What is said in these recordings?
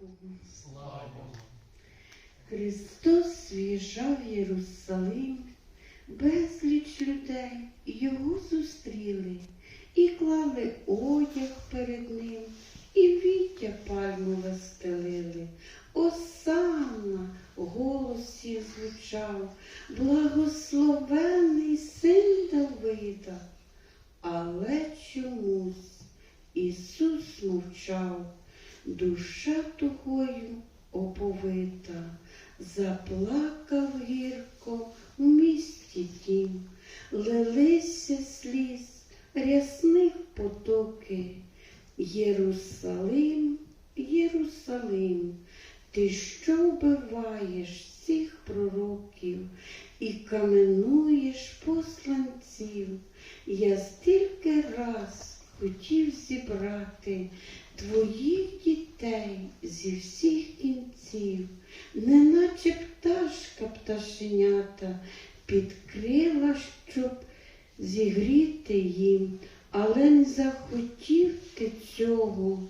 Богу. Слава Богу. Христос в'їжджав в Єрусалим, безліч людей його зустріли і клали одяг перед ним, і віття пальмове стелили. Осанна голос їх звучав, благословений син Давида. Але чомусь Ісус мовчав, душа тугою оповита, заплакав гірко в місті тім, лилися сліз рясних потоки. Єрусалим, Єрусалим, ти що вбиваєш всіх пророків і каменуєш посланців? Я стільки раз хотів зібрати твоїх дітей зі всіх кінців, неначе пташка пташенята підкрила, щоб зігріти їм, але не захотів ти цього.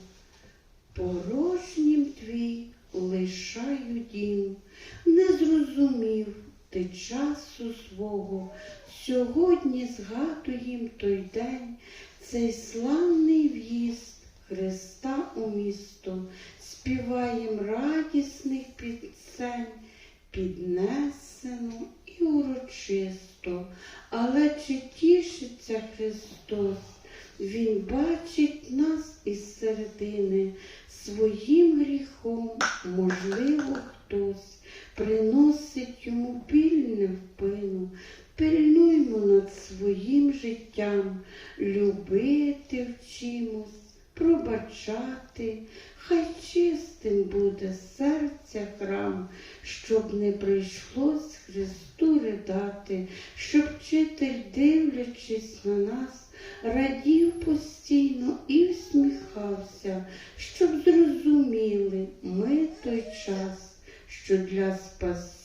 Порожнім твій лишаю дім, не зрозумів ти часу свого. Сьогодні згадуєм той день, цей славний в'їзд Христа у місто, співаєм радісних пісень, піднесено і урочисто. Але чи тішиться Христос? Він бачить нас із середини, своїм гріхом, можливо, хтось Пильнуймо над своїм життям, любити вчимось, пробачати, хай чистим буде серця храм, щоб не прийшлось Христу ридати, щоб вчитель, дивлячись на нас, радів постійно і всміхався, щоб зрозуміли ми той час, що для спасіння